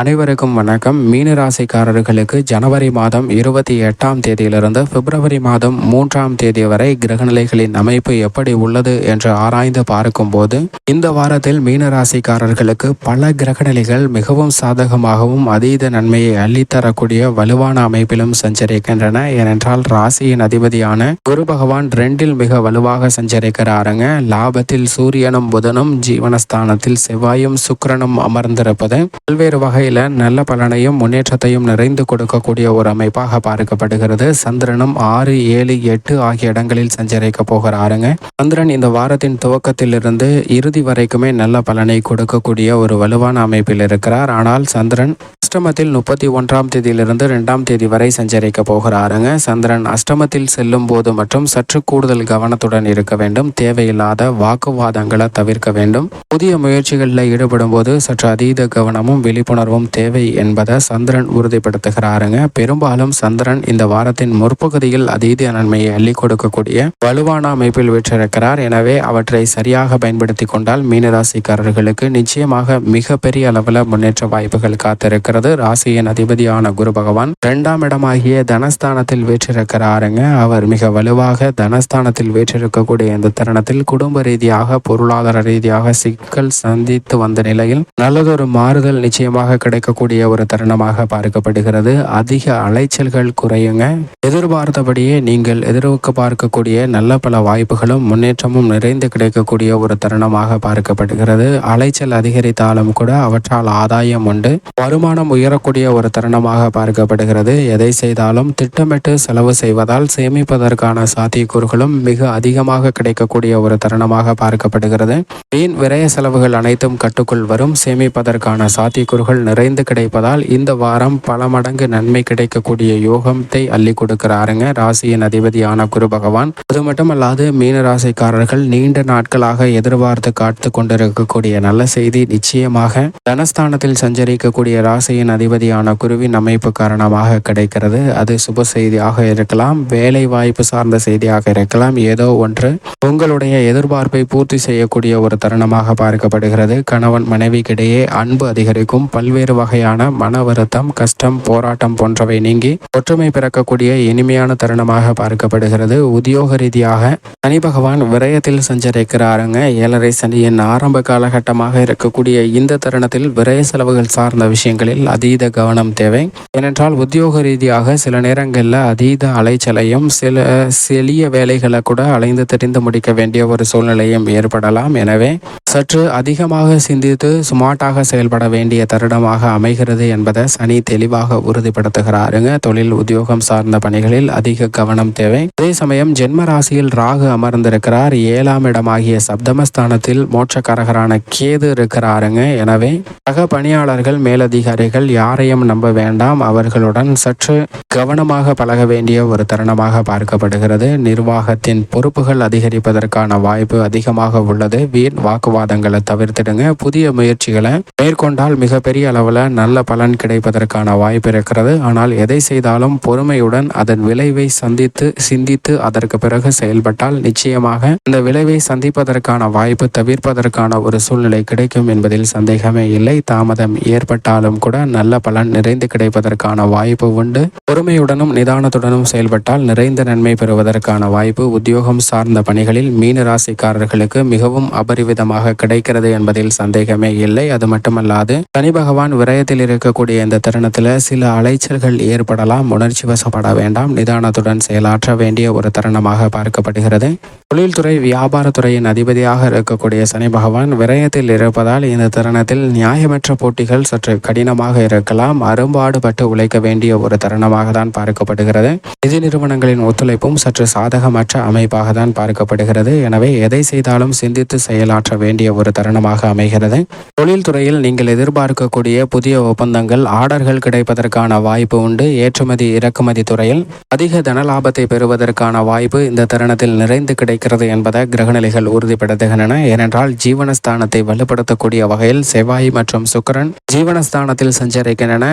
அனைவருக்கும் வணக்கம். மீன ராசிக்காரர்களுக்கு ஜனவரி மாதம் இருபத்தி எட்டாம் தேதியிலிருந்து பிப்ரவரி மாதம் மூன்றாம் தேதி வரை கிரகநிலைகளின் அமைப்பு எப்படி உள்ளது என்று ஆராய்ந்து பார்க்கும்போது இந்த வாரத்தில் மீன ராசிக்காரர்களுக்கு பல கிரகநிலைகள் மிகவும் சாதகமாகவும் அதீத நன்மையை அள்ளித்தரக்கூடிய வலுவான அமைப்பிலும் சஞ்சரிக்கின்றன. ஏனென்றால் ராசியின் அதிபதியான குரு பகவான் ரெண்டில் மிக வலுவாக சஞ்சரிக்கிறாருங்க. லாபத்தில் சூரியனும் புதனும் ஜீவனஸ்தானத்தில் செவ்வாயும் சுக்கிரனும் அமர்ந்திருப்பது பல்வேறு வகை வகையில் நல்ல பலனையும் முன்னேற்றத்தையும் நிறைந்து கொடுக்கக்கூடிய ஒரு அமைப்பாக பார்க்கப்படுகிறது. சந்திரனும் ஆறு ஏழு எட்டு ஆகிய இடங்களில் சஞ்சரிக்க போகிறாருங்க. சந்திரன் இந்த வாரத்தின் துவக்கத்திலிருந்து இறுதி வரைக்குமே நல்ல பலனை கொடுக்கக்கூடிய ஒரு வலுவான அமைப்பில் இருக்கிறார். ஆனால் சந்திரன் அஷ்டமத்தில் முப்பத்தி ஒன்றாம் தேதியிலிருந்து ரெண்டாம் தேதி வரை சஞ்சரிக்க போகிறாருங்க. சந்திரன் அஷ்டமத்தில் செல்லும் போது மற்றும் சற்று கூடுதல் கவனத்துடன் இருக்க வேண்டும். தேவையில்லாத வாக்குவாதங்களை தவிர்க்க வேண்டும். புதிய முயற்சிகளில் ஈடுபடும் போது சற்று அதீத கவனமும் விழிப்புணர்வு ஆர்வம் தேவை என்பதை சந்திரன் உறுதிப்படுத்துகிறாருங்க. பெரும்பாலும் சந்திரன் இந்த வாரத்தின் முற்பகுதியில் அதீத நன்மையை அள்ளி கொடுக்கக்கூடிய வலுவான அமைப்பில் வீற்றிருக்கிறார். எனவே அவற்றை சரியாக பயன்படுத்தி கொண்டால் மீனராசிக்காரர்களுக்கு நிச்சயமாக மிகப்பெரிய அளவில் முன்னேற்ற வாய்ப்புகள் காத்திருக்கிறது. ராசியின் அதிபதியான குரு பகவான் இரண்டாம் இடமாகிய தனஸ்தானத்தில் வீற்றிருக்கிறாருங்க. அவர் மிக வலுவாக தனஸ்தானத்தில் வீற்றிருக்கக்கூடிய இந்த தருணத்தில் குடும்ப ரீதியாக பொருளாதார ரீதியாக சிக்கல் சந்தித்து வந்த நிலையில் நல்லதொரு மாறுதல் நிச்சயமாக கிடைக்கக்கூடிய ஒரு தருணமாக பார்க்கப்படுகிறது. அதிக அலைச்சல்கள் குறையுங்க. எதிர்பார்த்தபடியே நீங்கள் எதிர்வுக்கு பார்க்கக்கூடிய நல்ல பல வாய்ப்புகளும் முன்னேற்றமும் நிறைந்து கிடைக்கக்கூடிய ஒரு தருணமாக பார்க்கப்படுகிறது. அலைச்சல் அதிகரித்தாலும் கூட அவற்றால் ஆதாயம் உண்டு. வருமானம் உயரக்கூடிய ஒரு தருணமாக பார்க்கப்படுகிறது. எதை செய்தாலும் திட்டமிட்டு செலவு செய்வதால் சேமிப்பதற்கான சாத்தியக்கூறுகளும் மிக அதிகமாக கிடைக்கக்கூடிய ஒரு தருணமாக பார்க்கப்படுகிறது. வீண் விரய செலவுகள் அனைத்தும் கட்டுக்குள் வரும். சேமிப்பதற்கான சாத்தியக்கூறுகள் நிறைந்து கிடைப்பதால் இந்த வாரம் பல மடங்கு நன்மை கிடைக்கக்கூடிய யோகத்தை அள்ளி கொடுக்கிறாருங்க. ராசியின் அதிபதியான குரு பகவான். அது மட்டுமல்லாது மீன ராசிக்காரர்கள் நீண்ட நாட்களாக எதிர்பார்த்து காத்து கொண்டிருக்கக்கூடிய நல்ல செய்தி நிச்சயமாக தனஸ்தானத்தில் சஞ்சரிக்கக்கூடிய ராசியின் அதிபதியான குருவின் அமைப்பு காரணமாக கிடைக்கிறது. அது சுப செய்தியாக இருக்கலாம் வேலை வாய்ப்பு சார்ந்த செய்தியாக இருக்கலாம். ஏதோ ஒன்று உங்களுடைய எதிர்பார்ப்பை பூர்த்தி செய்யக்கூடிய ஒரு தருணமாக பார்க்கப்படுகிறது. கணவன் மனைவிக்கிடையே அன்பு அதிகரிக்கும். பல்வேறு வகையான மன வருத்தம் கஷ்டம் போராட்டம் போன்றவை நீங்கி ஒற்றுமை பிறக்கக்கூடிய இனிமையான தருணமாக பார்க்கப்படுகிறது. உத்தியோக ரீதியாக சனி பகவான் விரயத்தில் சஞ்சரிக்கிறாருங்க. ஏழரை சனியின் ஆரம்ப காலகட்டமாக இருக்கக்கூடிய இந்த தருணத்தில் விரய செலவுகள் சார்ந்த விஷயங்களில் அதீத கவனம் தேவை. ஏனென்றால் உத்தியோக ரீதியாக சில நேரங்களில் அதீத அலைச்சலையும் சில செளிய வேலைகளை கூட அலைந்து தெரிந்து முடிக்க வேண்டிய ஒரு சூழ்நிலையும் ஏற்படலாம். எனவே சற்று அதிகமாக சிந்தித்து சுமார்ட்டாக செயல்பட வேண்டிய தருணமாக அமைகிறது என்பதை சனி தெளிவாக உறுதிப்படுத்துகிறாருங்க. தொழில் உத்தியோகம் சார்ந்த பணிகளில் அதிக கவனம் தேவை. அதே சமயம் ஜென்ம ராசியில் ராகு அமர்ந்திருக்கிறார். ஏழாம் இடமாகிய சப்தமஸ்தானத்தில் மோட்சக்காரகரான கேது இருக்கிறாருங்க. எனவே சக பணியாளர்கள் மேலதிகாரிகள் யாரையும் நம்ப வேண்டாம். அவர்களுடன் சற்று கவனமாக பழக வேண்டிய ஒரு தருணமாக பார்க்கப்படுகிறது. நிர்வாகத்தின் பொறுப்புகள் அதிகரிப்பதற்கான வாய்ப்பு அதிகமாக உள்ளது. வீண் வாக்குவாதங்களை தவிர்த்திடுங்க. புதிய முயற்சிகளை மேற்கொண்டால் மிகப்பெரிய அளவில் நல்ல பலன் கிடைப்பதற்கான வாய்ப்பு இருக்கிறது. ஆனால் எதை செய்தாலும் பொறுமையுடன் அதன் விளைவை சந்தித்து சிந்தித்து அதற்கு பிறகு செயல்பட்டால் நிச்சயமாக இந்த விளைவை சந்திப்பதற்கான வாய்ப்பு தவிர்ப்பதற்கான ஒரு சூழ்நிலை கிடைக்கும் என்பதில் சந்தேகமே இல்லை. தாமதம் ஏற்பட்டாலும் கூட நல்ல பலன் நிறைந்து கிடைப்பதற்கான வாய்ப்பு உண்டு. பொறுமையுடனும் நிதானத்துடனும் செயல்பட்டால் நிறைந்த நன்மை பெறுவதற்கான வாய்ப்பு உத்தியோகம் சார்ந்த பணிகளில் மீன ராசிக்காரர்களுக்கு மிகவும் அபரிவிதமாக கிடைக்கிறது என்பதில் சந்தேகமே இல்லை. அது மட்டுமல்லாது சனி பகவான் விரயத்தில் இருக்கக்கூடிய இந்த தருணத்தில் சில அலைச்சல்கள் ஏற்படலாம் உணர்ச்சி வசப்பட வேண்டாம் நிதானத்துடன் செயலாற்ற வேண்டிய ஒரு தருணமாக பார்க்கப்படுகிறது. தொழில்துறை வியாபாரத்துறையின் அதிபதியாக இருக்கக்கூடிய சனி பகவான் விரயத்தில் இருப்பதால் இந்த தருணத்தில் நியாயமற்ற போட்டிகள் சற்று கடினமாக இருக்கலாம். அரும்பாடுபட்டு உழைக்க வேண்டிய ஒரு தருணமாக தான் பார்க்கப்படுகிறது. நிதி நிறுவனங்களின் ஒத்துழைப்பும் சற்று சாதகமற்ற அமைப்பாக தான் பார்க்கப்படுகிறது. எனவே எதை செய்தாலும் சிந்தித்து செயலாற்ற வேண்டிய ஒரு தருணமாக அமைகிறது. தொழில்துறையில் நீங்கள் எதிர்பார்க்கக்கூடிய புதிய ஒப்பந்தங்கள் ஆர்டர்கள் கிடைப்பதற்கான வாய்ப்பு உண்டு. ஏற்றுமதி இறக்குமதி துறையில் அதிக தன லாபத்தை பெறுவதற்கான வாய்ப்பு இந்த தருணத்தில் நிறைந்து கிடைக்கும். இருக்கிறது என்பதை கிரகநிலைகள் உறுதிப்படுத்துகின்றன. ஏனென்றால் ஜீவனஸ்தானத்தை வலுப்படுத்தக்கூடிய வகையில் செவ்வாய் மற்றும் சுக்கிரன் ஜீவனஸ்தானத்தில் சஞ்சரிக்கின்றன.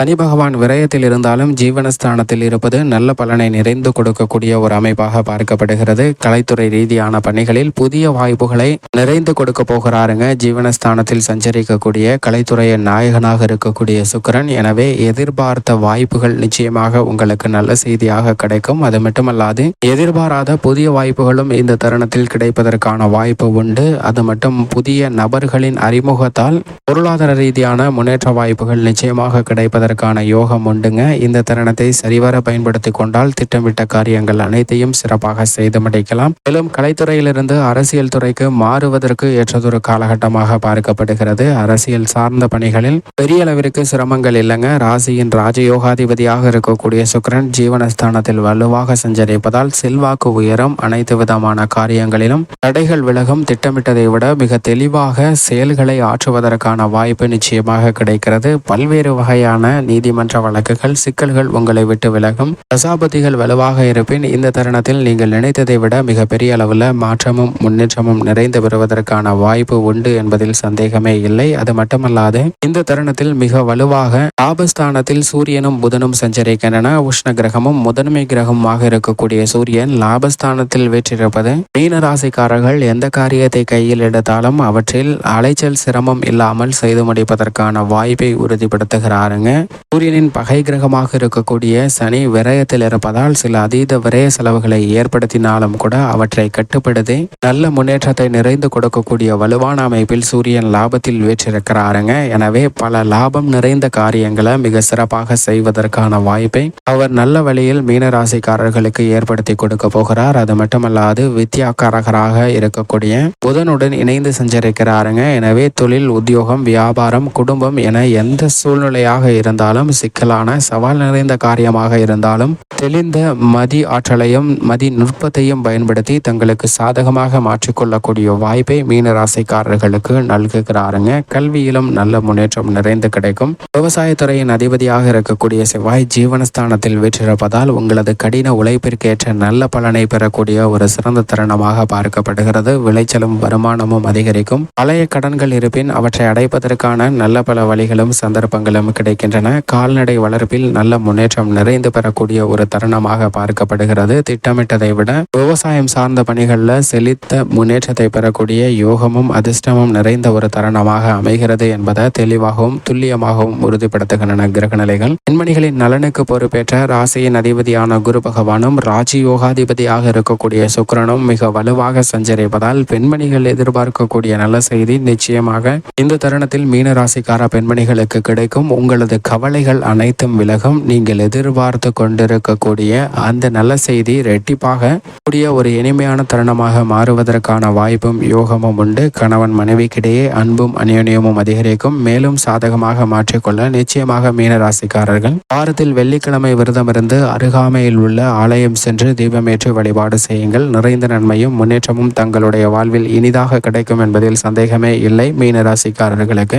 சனி பகவான் விரயத்தில் இருந்தாலும் ஜீவனஸ்தானத்தில் இருப்பது நல்ல பலனை நிறைந்து கொடுக்கக்கூடிய ஒரு அமைப்பாக பார்க்கப்படுகிறது. கலைத்துறை ரீதியான பணிகளில் புதிய வாய்ப்புகளை நிறைந்து கொடுக்க போகிறாருங்க. ஜீவனஸ்தானத்தில் சஞ்சரிக்கக்கூடிய கலைத்துறையின் நாயகனாக இருக்கக்கூடிய சுக்கரன். எனவே எதிர்பார்த்த வாய்ப்புகள் நிச்சயமாக உங்களுக்கு நல்ல செய்தியாக கிடைக்கும். அது மட்டுமல்லாது எதிர்பாராத புதிய வாய்ப்புகளும் இந்த தருணத்தில் கிடைப்பதற்கான வாய்ப்பு உண்டு. அது மட்டும் புதிய நபர்களின் அறிமுகத்தால் பொருளாதார ரீதியான முன்னேற்ற வாய்ப்புகள் நிச்சயமாக கிடைப்பதற்கான யோகம் உண்டுங்க. இந்த தருணத்தை சரிவர பயன்படுத்தி கொண்டால் திட்டமிட்ட காரியங்கள் அனைத்தையும் சிறப்பாக செய்து முடிக்கலாம். மேலும் கலைத்துறையிலிருந்து அரசியல் துறைக்கு மாறுவதற்கு ஏற்றதொரு காலகட்டமாக பார்க்கப்படுகிறது. அரசியல் சார்ந்த பணிகளில் பெரிய அளவிற்கு சிரமங்கள் இல்லைங்க. ராசியின் ராஜயோகாதிபதியாக இருக்கக்கூடிய சுக்கிரன் ஜீவனஸ்தானத்தில் வலுவாக சஞ்சரிப்பதால் செல்வாக்கு உயரம். அனைத்து விதமான காரியங்களிலும் தடைகள் விலகும் திட்டமிட்டதை விட மிக தெளிவாக செயல்களை ஆற்றுவதற்கான வாய்ப்பு நிச்சயமாக கிடைக்கிறது. பல்வேறு வகையான நீதிமன்ற வழக்குகள் சிக்கல்கள் உங்களை விட்டு விலகும். தசாபதிகள் வலுவாக இருப்பின் இந்த தருணத்தில் நீங்கள் நினைத்ததை விட மிக பெரிய அளவில் மாற்றமும் முன்னேற்றமும் நிறைந்து வருவதற்கான வாய்ப்பு உண்டு என்பதில் சந்தேகமே இல்லை. அது மட்டுமல்லாது இந்த தருணத்தில் மிக வலுவாக லாபஸ்தானத்தில் சூரியனும் புதனும் சஞ்சரிக்கின்றன. உஷ்ண கிரகமும் முதன்மை கிரகமாக இருக்கக்கூடிய சூரியன் லாபஸ்தானத்தில் வீற்றிருப்பது மீன ராசிக்காரர்கள் எந்த காரியத்தை கையில் எடுத்தாலும் அவற்றில் அலைச்சல் சிரமம் இல்லாமல் செய்து முடிப்பதற்கான வாய்ப்பை உறுதிப்படுத்துகிறாருங்க. சூரியனின் பகை கிரகமாக இருக்கக்கூடிய சனி விரயத்தில் இருப்பதால் சில அதீத விரய செலவுகளை ஏற்படுத்தினாலும் கூட அவற்றை கட்டுப்படுத்தி நல்ல முன்னேற்றத்தை நிறைந்து கொடுக்கக்கூடிய வலுவான அமைப்பில் சூரியன் லாபத்தில் வீற்றிருக்கிறாருங்க. எனவே பல லாபம் நிறைந்த காரியங்களை மிக சிறப்பாக செய்வதற்கான வாய்ப்பை அவர் நல்ல வழியில் மீனராசிக்காரர்களுக்கு ஏற்படுத்தி கொடுக்க போகிறார். அது மட்டுமல்லாது வித்யாக்காரகராக இருக்கக்கூடிய புதனுடன் இணைந்து சஞ்சரிக்கிறாருங்க. எனவே தொழில் உத்தியோகம் வியாபாரம் குடும்பம் என எந்த சூழ்நிலையாக இருந்தாலும் சிக்கலான சவால் நிறைந்த காரியமாக இருந்தாலும் தெளிந்த மதி ஆற்றலையும் மதி நுட்பத்தையும் பயன்படுத்தி தங்களுக்கு சாதகமாக மாற்றிக்கொள்ளக்கூடிய வாய்ப்பை மீனராசிக்காரர்களுக்கு நல்குகிறாருங்க. கல்வியிலும் நல்ல முன்னேற்றம் நிறைந்து கிடைக்கும். விவசாயத்துறையின் அதிபதியாக இருக்கக்கூடிய செவ்வாய் ஜீவனஸ்தானத்தில் வீற்றிருப்பதால் உங்களது கடின உழைப்பிற்கேற்ற நல்ல பலனை பெறக்கூடிய ஒரு சிறந்த தருணமாக பார்க்கப்படுகிறது. விளைச்சலும் வருமானமும் அதிகரிக்கும். பழைய கடன்கள் இருப்பின் அவற்றை அடைப்பதற்கான நல்ல பல வழிகளும் சந்தர்ப்பங்களும் கிடைக்கின்றன. கால்நடை வளர்ப்பில் நல்ல முன்னேற்றம் நிறைந்து பெறக்கூடிய ஒரு தருணமாக பார்க்கப்படுகிறது. திட்டமிட்டதை விட விவசாயம் சார்ந்த பணிகளில் செழித்த முன்னேற்றத்தை பெறக்கூடிய யோகமும் அதிர்ஷ்டமும் நிறைந்த ஒரு தருணமாக அமைகிறது என்பதை தெளிவாகவும் துல்லியமாகவும் உறுதிப்படுத்துகின்றன கிரகநிலைகள். பெண்மணிகளின் நலனுக்கு பொறுப்பேற்ற ராசியின் அதிபதியான குரு பகவானும் ராஜயோகாதிபதியாக இருக்கக்கூடிய சுக்கிரனும் மிக வலுவாக சஞ்சரிப்பதால் பெண்மணிகள் எதிர்பார்க்கக்கூடிய நல்ல செய்தி நிச்சயமாக இந்த தருணத்தில் மீனராசிக்கார பெண்மணிகளுக்கு கிடைக்கும். உங்களது கவலைகள் அனைத்தும் விலகும். நீங்கள் எதிர்பார்த்து கொண்டிருக்கக்கூடிய அந்த நல்ல செய்தி ரெட்டிப்பாக கூடிய ஒரு இனிமையான தருணமாக மாறுவதற்கான வாய்ப்பும் யோகமும் உண்டு. கணவன் மனைவிக்கிடையே அன்பும் அநியோனியமும் அதிகரிக்கும். மேலும் சாதகமாக மாற்றிக்கொள்ள நிச்சயமாக மீனராசிக்காரர்கள் வாரத்தில் வெள்ளிக்கிழமை விரதமிருந்து அருகாமையில் உள்ள ஆலயம் சென்று தீபமேற்று வழிபாடு செய்யுங்கள். நிறைந்த நன்மையும் முன்னேற்றமும் தங்களுடைய வாழ்வில் இனிதாக கிடைக்கும் என்பதில் சந்தேகமே இல்லை. மீனராசிக்காரர்களுக்கு